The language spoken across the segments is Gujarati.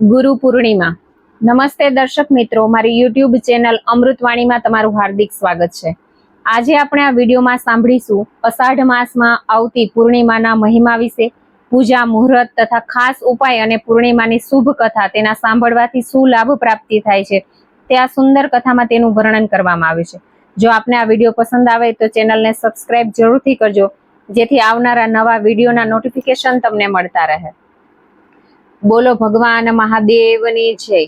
ગુરુ પૂર્ણિમા. નમસ્તે દર્શક મિત્રો, મારી યુટ્યુબ ચેનલ અમૃતવાણીમાં તમારું હાર્દિક સ્વાગત છે. આજે આપણે આ વિડીયોમાં સાંભળીશું અષાઢ માસમાં આવતી પૂર્ણિમાના મહિમા વિશે, પૂજા મુહૂર્ત તથા ખાસ ઉપાય અને પૂર્ણિમાની શુભ કથા તેના સાંભળવાથી શું લાભ પ્રાપ્તિ થાય છે તે આ સુંદર કથામાં તેનું વર્ણન કરવામાં આવ્યું છે. જો આપને આ વીડિયો પસંદ આવે તો ચેનલને સબસ્ક્રાઇબ જરૂરથી કરજો, જેથી આવનારા નવા વિડીયોના નોટિફિકેશન તમને મળતા રહે. બોલો ભગવાન મહાદેવની જય.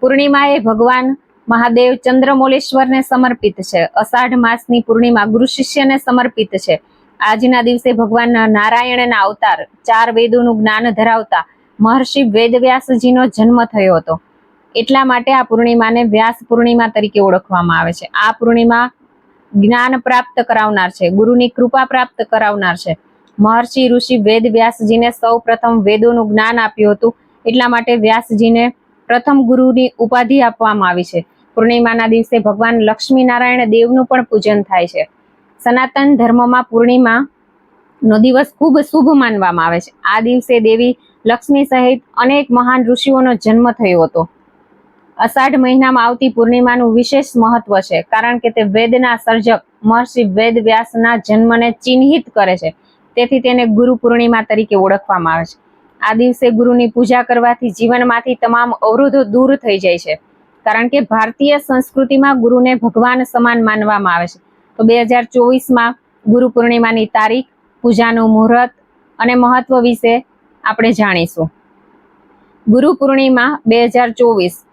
પૂર્ણિમા એ ભગવાન મહાદેવ ચંદ્રમૌલેશ્વરને સમર્પિત છે. અષાઢ માસની પૂર્ણિમા ગુરુ શિષ્યને સમર્પિત છે. આજના દિવસે ભગવાન નારાયણના અવતાર ચાર વેદોનું જ્ઞાન ધરાવતા મહર્ષિ વેદવ્યાસજીનો જન્મ થયો હતો. એટલા માટે આ પૂર્ણિમાને વ્યાસ પૂર્ણિમા તરીકે ઓળખવામાં આવે છે. આ પૂર્ણિમા જ્ઞાન પ્રાપ્ત કરાવનાર છે. ગુરુની કૃપા પ્રાપ્ત કરાવનાર છે. મહર્ષિ ઋષિ વેદ વ્યાસજીને સૌ પ્રથમ વેદોનું જ્ઞાન આપ્યું હતું. એટલા માટે વ્યાસજીને પ્રથમ ગુરુની ઉપાધિ આપવામાં આવી છે. પૂર્ણિમાના દિવસે ભગવાન લક્ષ્મી નારાયણ દેવનું પણ પૂજન થાય છે. સનાતન ધર્મમાં પૂર્ણિમા નો દિવસ ખૂબ શુભ માનવામાં આવે છે. આ દિવસે દેવી લક્ષ્મી સહિત અનેક મહાન ઋષિઓનો જન્મ થયો હતો. અષાઢ મહિનામાં આવતી પૂર્ણિમાનું વિશેષ મહત્વ છે, કારણ કે તે વેદના સર્જક મહર્ષિ વેદ વ્યાસના જન્મને ચિહ્નિત કરે છે. તેથી તેને ગુરુ પૂર્ણિમા તરીકે ઓળખવામાં આવે છે. આ દિવસે ગુરુની પૂજા કરવાથી જીવનમાંથી તમામ અવરોધો દૂર થઈ જાય છે. કારણ કે ભારતીય સંસ્કૃતિમાં ગુરુને ભગવાન સમાન માનવામાં આવે છે. તો બે હજાર ચોવીસમાં ગુરુ પૂર્ણિમાની તારીખ, પૂજાનું મુહૂર્ત અને મહત્વ વિશે આપણે જાણીશું. ગુરુ પૂર્ણિમા બે હજાર ચોવીસ.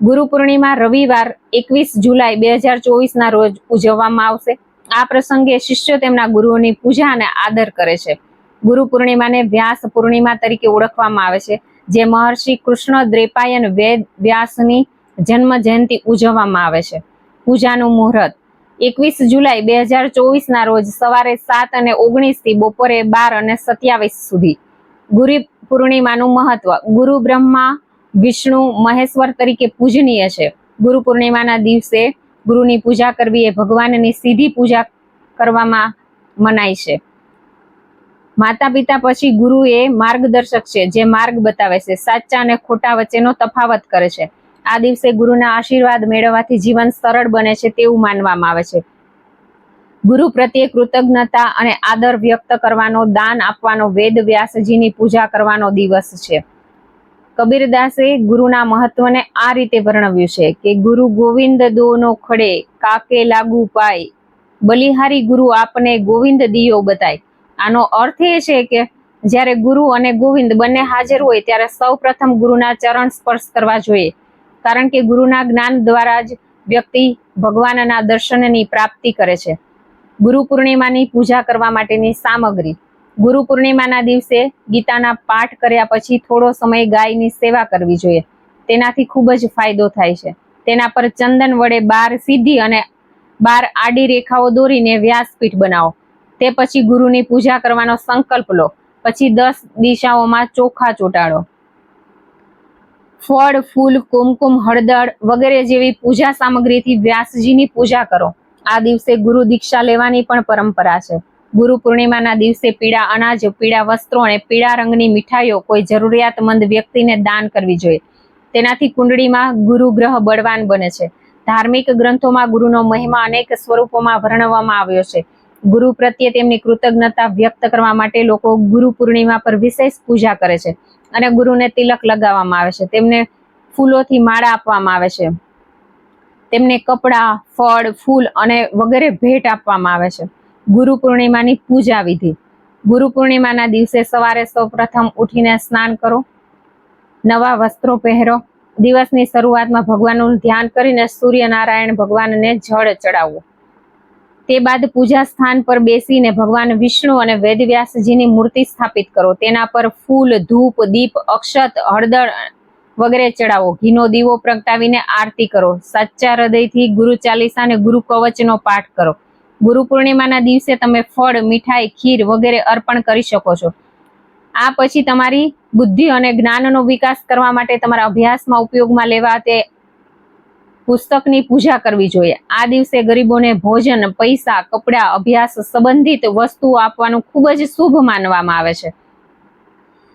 ગુરુ પૂર્ણિમા રવિવાર એકવીસ જુલાઈ બે હજાર ચોવીસના રોજ ઉજવવામાં આવશે. આ પ્રસંગે શિષ્યો તેમના ગુરુઓની પૂજા અને આદર કરે છે. ગુરુ પૂર્ણિમાને વ્યાસ પૂર્ણિમા તરીકે ઓળખવામાં આવે છે, જે મહર્ષિ કૃષ્ણ દ્રેપાયન વેદ વ્યાસની જન્મ જયંતિ ઉજવવામાં આવે છે. પૂજાનું મુહૂર્ત, એકવીસ જુલાઈ બે હજાર ચોવીસના રોજ સવારે સાત અને ઓગણીસથી બપોરે બાર અને સત્યાવીસ સુધી. ગુરુ પૂર્ણિમાનું મહત્વ, ગુરુ બ્રહ્મા, વિષ્ણુ, મહેશ્વર તરીકે પૂજનીય છે. ગુરુ પૂર્ણિમાના દિવસે ગુરુની પૂજા કરવી એ ભગવાનની સીધી પૂજા કરવામાં મનાય છે. માતા પિતા પછી ગુરુ એ માર્ગદર્શક છે, જે માર્ગ બતાવે છે. સાચા અને ખોટા વચ્ચેનો તફાવત કરે છે. આ દિવસે ગુરુના આશીર્વાદ મેળવવાથી જીવન સરળ બને છે તેવું માનવામાં આવે છે. ગુરુ પ્રત્યે કૃતજ્ઞતા અને આદર વ્યક્ત કરવાનો, દાન આપવાનો, વેદ વ્યાસજીની પૂજા કરવાનો દિવસ છે. કબીરદાસે ગુરુના મહત્વને આ રીતે વર્ણવ્યું છે કે ગુરુ ગોવિંદ દોનો ખડે, કાકે લાગુ પાય. બલિહારી ગુરુ આપને ગોવિંદ દિયો બતાય. આનો અર્થ એ છે કે જ્યારે ગુરુ અને ગોવિંદ બંને હાજર હોય ત્યારે સૌ પ્રથમ ગુરુના ચરણ સ્પર્શ કરવા જોઈએ. કારણ કે ગુરુના જ્ઞાન દ્વારા જ વ્યક્તિ ભગવાનના દર્શનની પ્રાપ્તિ કરે છે. ગુરુ પૂર્ણિમાની પૂજા કરવા માટેની સામગ્રી. ગુરુ પૂર્ણિમાના દિવસે ગીતાના પાઠ કર્યા પછી થોડો સમય ગાયની સેવા કરવી જોઈએ. તેનાથી ખૂબ જ ફાયદો થાય છે. તેના પર ચંદન વડે બાર સીધી અને બાર આડી રેખાઓ દોરીને વ્યાસપીઠ બનાવો. તે પછી ગુરુની પૂજા કરવાનો સંકલ્પ લો. પછી દસ દિશાઓમાં ચોખા ચોટાડો. ફળ, ફૂલ, કુમકુમ, હળદર વગેરે જેવી પૂજા સામગ્રીથી વ્યાસજીની પૂજા કરો. આ દિવસે ગુરુ દીક્ષા લેવાની પણ પરંપરા છે. ગુરુ પૂર્ણિમાના દિવસે પીળા અનાજ, પીળા વસ્ત્રો અને પીળા રંગની મીઠાઈઓ કોઈ જરૂરિયાતમંદ વ્યક્તિને દાન કરવી જોઈએ. તેનાથી કુંડળીમાં ગુરુ ગ્રહ બળવાન બને છે. ધાર્મિક ગ્રંથોમાં ગુરુનો મહિમા અનેક સ્વરૂપોમાં વર્ણવવામાં આવ્યો છે. ગુરુ પ્રત્યે તેમની કૃતજ્ઞતા વ્યક્ત કરવા માટે લોકો ગુરુ પૂર્ણિમા પર વિશેષ પૂજા કરે છે અને ગુરુને તિલક લગાવવામાં આવે છે. તેમને ફૂલોથી માળા આપવામાં આવે છે. તેમને કપડાં, ફળ, ફૂલ અને વગેરે ભેટ આપવામાં આવે છે. ગુરુ પૂર્ણિમાની પૂજા વિધિ. ગુરુ પૂર્ણિમાના દિવસે સવારે સૌ પ્રથમ ઉઠીને સ્નાન કરો. નવા વસ્ત્રો પહેરો. દિવસની શરૂઆતમાં ભગવાનનું ધ્યાન કરીને સૂર્યનારાયણ ભગવાનને જળ ચડાવવું તે બાદ પૂજા સ્થાન પર બેસીને ભગવાન વિષ્ણુ અને વેદવ્યાસજીની મૂર્તિ સ્થાપિત કરો. તેના પર ફૂલ, ધૂપ, દીપ, અક્ષત, હળદર વગેરે ચડાવો. ઘીનો દીવો પ્રગટાવીને આરતી કરો. સાચા હૃદયથી ગુરુ ચાલીસા અને ગુરુ કવચનો પાઠ કરો. ગુરુ પૂર્ણિમાના દિવસે તમે ફળ, મીઠાઈ, ખીર વગેરે અર્પણ કરી શકો છો. આ પછી તમારી બુદ્ધિ અને જ્ઞાનનો વિકાસ કરવા માટે તમારા અભ્યાસમાં ઉપયોગમાં લેવા તે પુસ્તકની પૂજા કરવી જોઈએ. આ દિવસે ગરીબોને ભોજન, પૈસા, કપડાં, અભ્યાસ સંબંધિત વસ્તુઓ આપવાનું ખૂબ જ શુભ માનવામાં આવે છે.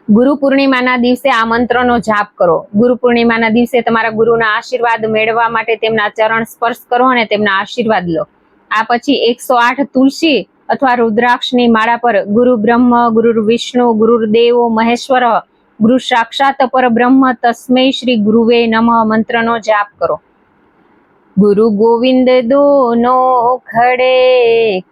ગુરુ પૂર્ણિમાના દિવસે આ મંત્રનો જાપ કરો. ગુરુ પૂર્ણિમાના દિવસે તમારા ગુરુના આશીર્વાદ મેળવવા માટે તેમના ચરણ સ્પર્શ કરો અને તેમના આશીર્વાદ લો. આ પછી એકસો આઠ તુલસી અથવા રુદ્રાક્ષની માળા પર ગુરુ બ્રહ્મ, ગુરુ વિષ્ણુ, ગુરુ દેવો, મહેશ્વર, ગુરુ સાક્ષાત પર બ્રહ્મ તસ્મૈ શ્રી ગુરુવે નમઃ મંત્રનો જાપ કરો. ગુરુ ગોવિંદ દોનો ખડે,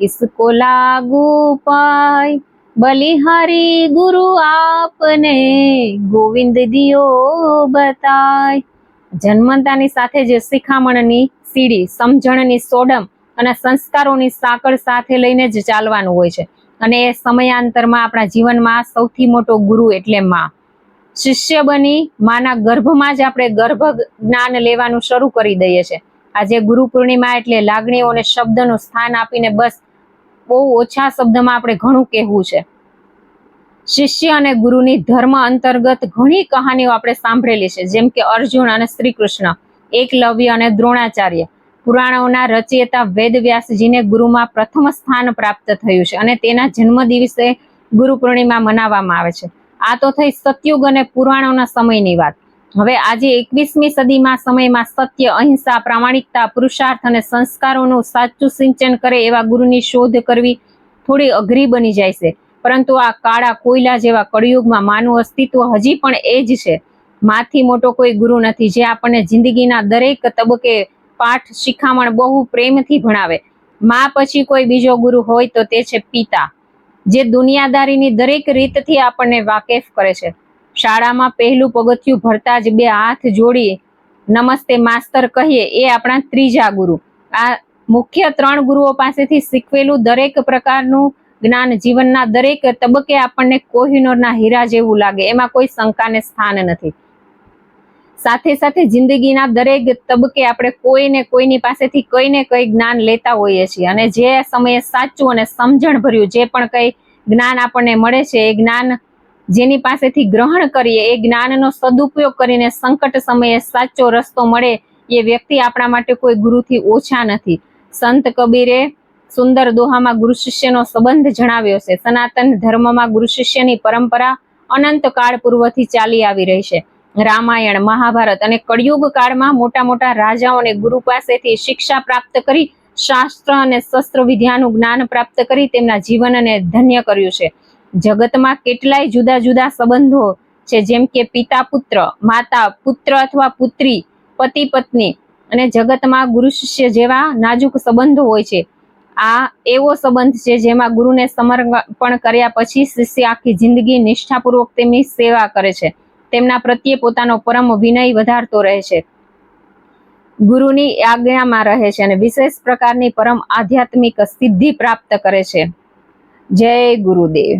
કિસકો લાગુ પાય, બલિહારી ગુરુ આપને ગોવિંદ દિયો બતાય. જન્મતાની સાથે જે શિખામણની સીડી, સમજણની સોડમ અને સંસ્કારોની સાંકળ સાથે લઈને જ ચાલવાનું હોય છે. અને એ સમયાંતરમાં આપણા જીવનમાં સૌથી મોટો ગુરુ એટલે માં. શિષ્ય બની માના ગર્ભમાં જ આપણે ગર્ભ જ્ઞાન લેવાનું શરૂ કરી દઈએ છીએ આજે ગુરુ પૂર્ણિમા એટલે લાગણીઓ અને શબ્દનું સ્થાન આપીને બસ બહુ ઓછા શબ્દમાં આપણે ઘણું કહેવું છે. શિષ્ય અને ગુરુની ધર્મ અંતર્ગત ઘણી કહાનીઓ આપણે સાંભળેલી છે. જેમ કે અર્જુન અને શ્રી કૃષ્ણ એકલવ્ય અને દ્રોણાચાર્ય. પુરાણોના રચયિતા વેદવ્યાસજીને ગુરુમાં પ્રથમ સ્થાન પ્રાપ્ત થયું છે અને તેના જન્મ દિવસે ગુરુ પૂર્ણિમા મનાવવામાં આવે છે. આ તો થઈ સતયુગ અને પુરાણોના સમયની વાત. હવે આજે એકવીસમી સદીમાં સમયમાં સત્ય, અહિંસા, પ્રામાણિકતા, પુરુષાર્થ અને સંસ્કારોનું સાચું સિંચન કરે એવા ગુરુની શોધ કરવી થોડી અઘરી બની જાય છે. પરંતુ આ કાળા કોયલા જેવા કળિયુગમાં માનું અસ્તિત્વ હજી પણ એ જ છે. માથી મોટો કોઈ ગુરુ નથી, જે આપણને જિંદગીના દરેક તબક્કે પાઠ, શિખામણ બહુ પ્રેમથી ભણાવે. મા પછી કોઈ બીજો ગુરુ હોય તો તે છે પિતા, જે દુનિયાદારીની દરેક રીતથી આપણને વાકેફ કરે છે. શાળામાં પહેલું પગથિયું ભરતા જ બે હાથ જોડી નમસ્તે માસ્તર કહીએ, એ આપણા ત્રીજા ગુરુ. આ મુખ્ય ત્રણ ગુરુઓ પાસેથી શીખવેલું દરેક પ્રકારનું જ્ઞાન જીવનના દરેક તબક્કે આપણને કોહિનોરના હીરા જેવું લાગે, એમાં કોઈ શંકાને સ્થાન નથી. સાથે સાથે જિંદગીના દરેક તબક્કે આપણે કોઈને કોઈની પાસેથી કઈ ને કઈ જ્ઞાન લેતા હોઈએ છીએ. અને જે સમયે સાચું અને સમજણ ભર્યું જે પણ કઈ જ્ઞાન આપણને મળે છે, એ જ્ઞાન જેની પાસેથી ગ્રહણ કરીએ, એ જ્ઞાનનો સદુપયોગ કરીને સંકટ સમયે સાચો રસ્તો મળે એ વ્યક્તિ આપણા માટે કોઈ ગુરુથી ઓછા નથી. સંત કબીરે સુંદર દોહામાં ગુરુ શિષ્યનો સંબંધ જણાવ્યો છે. સનાતન ધર્મમાં ગુરુ શિષ્યની પરંપરા અનંત કાળ પૂર્વથી ચાલી આવી રહી છે. રામાયણ, મહાભારત અને કળિયુગ કાળમાં મોટા મોટા રાજાઓને ગુરુ પાસેથી શિક્ષા પ્રાપ્ત કરી, શાસ્ત્ર અને શસ્ત્ર વિદ્યાનું જ્ઞાન પ્રાપ્ત કરી તેમના જીવનને ધન્ય કર્યું છે. જગતમાં કેટલાય જુદા જુદા સંબંધો છે, જેમ કે પિતા પુત્ર, માતા પુત્ર અથવા પુત્રી, પતિ પત્ની અને જગતમાં ગુરુ શિષ્ય જેવા નાજુક સંબંધો હોય છે. આ એવો સંબંધ છે, જેમાં ગુરુને સમર્પણ કર્યા પછી શિષ્ય આખી જિંદગી નિષ્ઠાપૂર્વક તેમની સેવા કરે છે. તેમના પ્રત્યે પોતાનો પરમ વિનય વધારતો રહે છે. ગુરુની આજ્ઞામાં રહે છે અને વિશેષ પ્રકારની પરમ આધ્યાત્મિક સિદ્ધિ પ્રાપ્ત કરે છે. જય ગુરુદેવ.